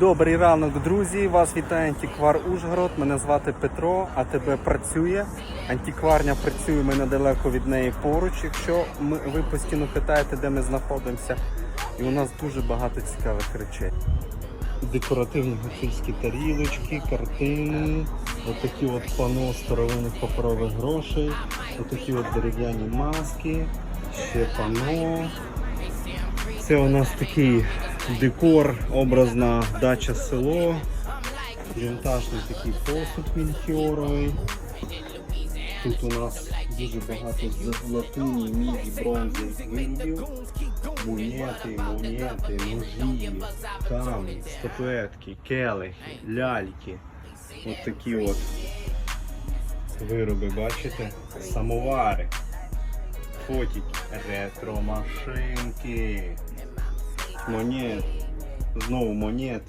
Добрий ранок, друзі! Вас вітає антиквар Ужгород. Мене звати Петро, а тебе працює. Антикварня працює ми недалеко від неї поруч. Якщо ми, ви постійно питаєте, де ми знаходимося, і у нас дуже багато цікавих речей. Декоративні гуцульські тарілочки, картини, отакі от пано старовинних паперових грошей, отакі от дерев'яні маски, ще пано. Це у нас такий декор, образна дача село, вінтажний такий посуд мільхіоровий. Тут у нас дуже багато з латуні, міді, бронзи виробів. Монети, монети, ножі, камні, статуетки, келихи, ляльки. От такі от вироби, бачите? Самовари, фотики, ретро-машинки, монет, знову монети.